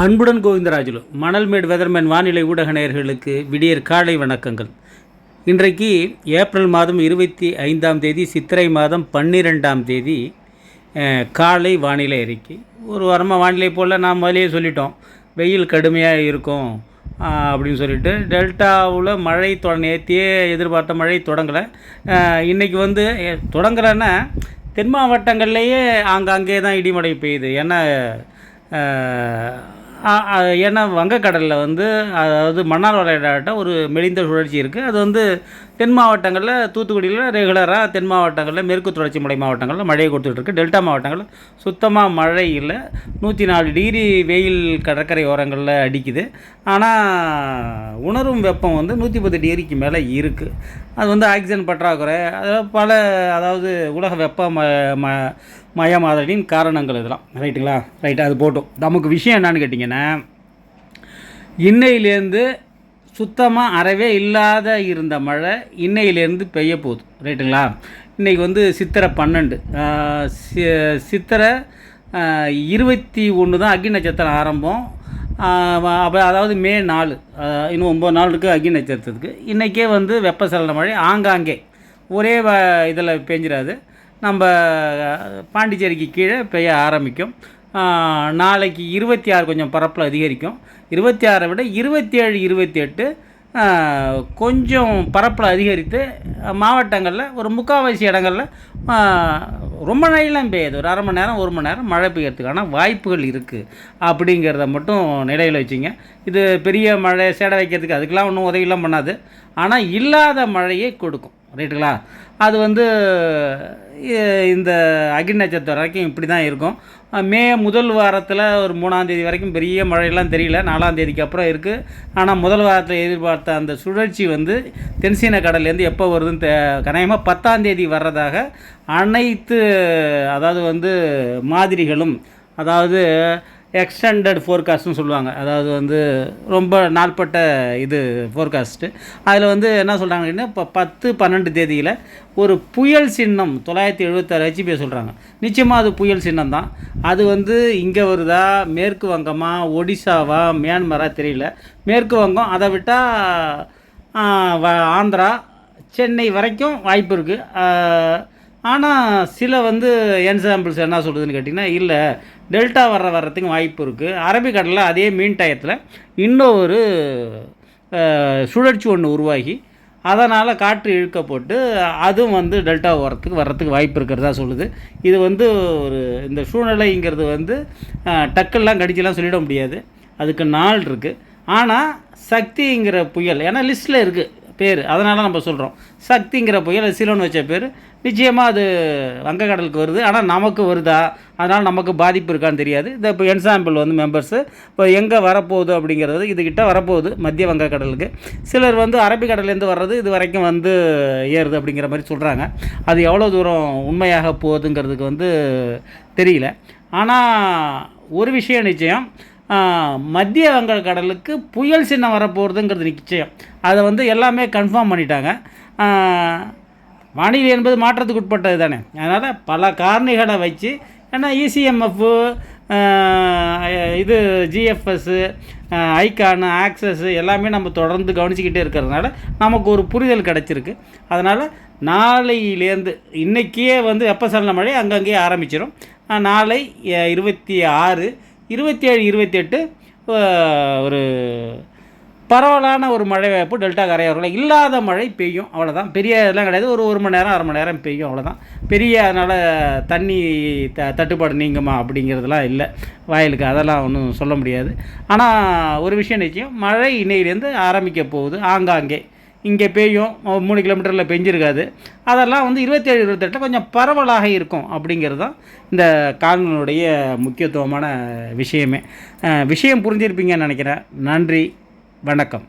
அன்புடன் கோவிந்தராஜுலு மணல்மேடு வெதர்மேன் வானிலை ஊடக நேயர்களுக்கு விடியற் காலை வணக்கங்கள். இன்றைக்கு ஏப்ரல் மாதம் இருபத்தி ஐந்தாம் தேதி சித்திரை மாதம் பன்னிரெண்டாம் தேதி காலை வானிலை அறிக்கை. ஒரு வாரமாக வானிலை போல் நாம் முதலே சொல்லிட்டோம். வெயில் கடுமையாக இருக்கும் அப்படின்னு சொல்லிட்டு டெல்டாவில் மழை தொட நேற்றியே எதிர்பார்த்த மழை தொடங்கலை. இன்றைக்கி வந்து தொடங்கலைன்னா தென் மாவட்டங்கள்லேயே ஆங்காங்கே தான் இடிமழை பெய்யுது. ஏன்னா ஏன்னா வங்கக்கடலில் வந்து அதாவது மன்னார் வளைகுடாட்ட ஒரு மெலிந்த சுழற்சி இருக்குது அது வந்து தென் மாவட்டங்களில் தூத்துக்குடியில் ரெகுலராக தென் மாவட்டங்களில் மேற்கு தொடர்ச்சி மலை மாவட்டங்களில் மழையை கொடுத்துட்ருக்கு டெல்டா மாவட்டங்களில் சுத்தமாக மழை இல்லை நூற்றி நாலு டிகிரி வெயில் கடற்கரை ஓரங்களில் அடிக்குது. ஆனால் உணரும் வெப்பம் வந்து நூற்றி பத்து டிகிரிக்கு மேலே இருக்குது அது வந்து ஆக்சிஜன் பற்றாக்குறை அதாவது பல அதாவது உலக வெப்ப ம ம மயமாதலின் காரணங்கள் இதெல்லாம். ரைட்டுங்களா ரைட் அது போட்டோம். நமக்கு விஷயம் என்னான்னு கேட்டிங்கன்னா இன்னையிலேருந்து சுத்தமாக அறவே இல்லாத இருந்த மழை இன்னையிலேருந்து பெய்ய போகுது. ரைட்டுங்களா இன்றைக்கி வந்து சித்திரை பன்னெண்டு. சி- சித்திரை இருபத்தி ஒன்று தான் அக்னி நட்சத்திரம் ஆரம்பம். அப்போ அதாவது மே நாலு. இன்னும் ஒம்பது நாள் இருக்குது அக்னி நட்சத்திரத்துக்கு. இன்றைக்கே வந்து வெப்பசலன மழை ஆங்காங்கே. ஒரே வ இதில் பெஞ்சிடாது. நம்ம பாண்டிச்சேரிக்கு கீழே பெய்ய ஆரம்பிக்கும். நாளைக்கு இருபத்தி ஆறு கொஞ்சம் பரப்பில் அதிகரிக்கும். இருபத்தி ஆறை விட இருபத்தி ஏழு இருபத்தி எட்டு கொஞ்சம் பரப்பில் அதிகரித்து மாவட்டங்களில் ஒரு முக்கால்வாசி இடங்களில் ரொம்ப நாளெலாம் பெய்யாது. ஒரு அரை மணி நேரம் ஒரு மணி நேரம் மழை பெய்யறதுக்கான வாய்ப்புகள் இருக்குது அப்படிங்கிறத மட்டும் நிலையில் வச்சுங்க. இது பெரிய மழை சேடை வைக்கிறதுக்கு அதுக்கெலாம் ஒன்றும் உதவிலாம் பண்ணாது. ஆனால் இல்லாத மழையை கொடுக்கும். ரைட்டுங்களா அது வந்து இந்த அக்னி நட்சத்திரம் வரைக்கும் இப்படி தான் இருக்கும். மே முதல் வாரத்தில் ஒரு மூணாம் தேதி வரைக்கும் பெரிய மழையெல்லாம் தெரியல. நாலாம் தேதிக்கு அப்புறம் இருக்குது ஆனால் முதல் வாரத்தில் எதிர்பார்த்த அந்த சுழற்சி வந்து தென்சீன கடல்லேருந்து எப்போ வருதுன்னு தெ கட்டாயமாக பத்தாம் தேதி வர்றதாக அனைத்து அதாவது வந்து மாதிரிகளும் அதாவது எக்ஸ்டெண்டட் ஃபோர்காஸ்ட்னு சொல்லுவாங்க. அதாவது வந்து ரொம்ப நாள்பட்ட இது ஃபோர்காஸ்ட்டு அதில் வந்து என்ன சொல்கிறாங்க அப்படின்னா இப்போ பத்து பன்னெண்டு தேதியில் ஒரு புயல் சின்னம் தொள்ளாயிரத்தி எழுபத்தாறு ஹெச்பியை சொல்கிறாங்க நிச்சயமாக அது புயல் சின்னம் தான். அது வந்து இங்கே வருதா மேற்கு வங்கமா ஒடிசாவா மியான்மரா தெரியல. மேற்கு வங்கம் அதை விட்டால் ஆந்திரா சென்னை வரைக்கும் வாய்ப்பு இருக்குது ஆனால் சில வந்து என்சாம்பிள்ஸ் என்ன சொல்கிறதுன்னு கேட்டிங்கன்னா இல்லை டெல்டா வர்ற வர்றதுக்கு வாய்ப்பு இருக்குது அரபிக்கடலில் அதே மீன் டயத்தில் இன்னொரு ஒரு சுழற்சி ஒன்று உருவாகி அதனால் காற்று இழுக்கப்பட்டு அதுவும் வந்து டெல்டா வரத்துக்கு வர்றதுக்கு வாய்ப்பு இருக்கிறதா சொல்லுது. இது வந்து ஒரு இந்த சூழ்நிலைங்கிறது வந்து டக்கெல்லாம் டக்குலாம் கடிச்செல்லாம் சொல்லிட முடியாது. அதுக்கு நாள் இருக்குது ஆனால் சக்திங்கிற புயல் ஏன்னா லிஸ்ட்டில் இருக்குது பேர். அதனால் நம்ம சொல்கிறோம் சக்திங்கிற புயல் சிலோன் வச்ச பேர். நிச்சயமாக அது வங்கக்கடலுக்கு வருது. ஆனால் நமக்கு வருதா? அதனால் நமக்கு பாதிப்பு இருக்கான்னு தெரியாது. இந்த இப்போ என்சாம்பிள் வந்து மெம்பர்ஸு இப்போ எங்கே வரப்போகுது அப்படிங்கிறது இதுகிட்ட வரப்போகுது மத்திய வங்கக்கடலுக்கு. சிலர் வந்து அரபிக்கடல்லேருந்து வர்றது இது வரைக்கும் வந்து ஏறுது அப்படிங்கிற மாதிரி சொல்கிறாங்க அது எவ்வளோ தூரம் உண்மையாக போகுதுங்கிறதுக்கு வந்து தெரியல. ஆனால் ஒரு விஷயம் நிச்சயம். மத்திய வங்கக்கடலுக்கு புயல் சின்னம் வரப்போகிறதுங்கிறது நிச்சயம். அதை வந்து எல்லாமே கன்ஃபார்ம் பண்ணிட்டாங்க. வானிலை என்பது மாற்றத்துக்கு உட்பட்டது தானே. அதனால் பல காரணிகளை வச்சு ஏன்னா இசிஎம்எஃப்பு இது ஜிஎஃப்எஸ்ஸு ஐகானு ஆக்சஸ்ஸு எல்லாமே நம்ம தொடர்ந்து கவனிச்சிக்கிட்டே இருக்கிறதுனால நமக்கு ஒரு புரிதல் கிடச்சிருக்கு. அதனால் நாளையிலேருந்து இன்றைக்கே வந்து வெப்பசலன மழை அங்கங்கேயே ஆரம்பிச்சிடும் நாளை இருபத்தி ஆறு இருபத்தி ஏழு இருபத்தி எட்டு ஒரு பரவலான ஒரு மழை வாய்ப்பு டெல்டா கரையோரில் இல்லாத மழை பெய்யும் அவ்வளோதான் பெரிய இதெல்லாம் கிடையாது. ஒரு ஒரு மணி நேரம் அரை மணி நேரம் பெய்யும் அவ்வளோதான் பெரிய அதனால் தண்ணி த தட்டுப்பாடு நீங்குமா அப்படிங்கிறதுலாம் இல்லை. வயலுக்கு அதெல்லாம் ஒன்றும் சொல்ல முடியாது. ஆனால் ஒரு விஷயம் நிச்சயம். மழை இன்னையிலேருந்து ஆரம்பிக்க போகுது ஆங்காங்கே. இங்கே பெய்யும் ஒரு மூணு கிலோமீட்டரில் பெஞ்சிருக்காது. அதெல்லாம் வந்து இருபத்தேழு இருபத்தெட்டில் கொஞ்சம் பரவலாக இருக்கும் அப்படிங்கிறது தான் இந்த காலனுடைய முக்கியத்துவமான விஷயமே. விஷயம் புரிஞ்சிருப்பீங்கன்னு நினைக்கிறேன். நன்றி வணக்கம்.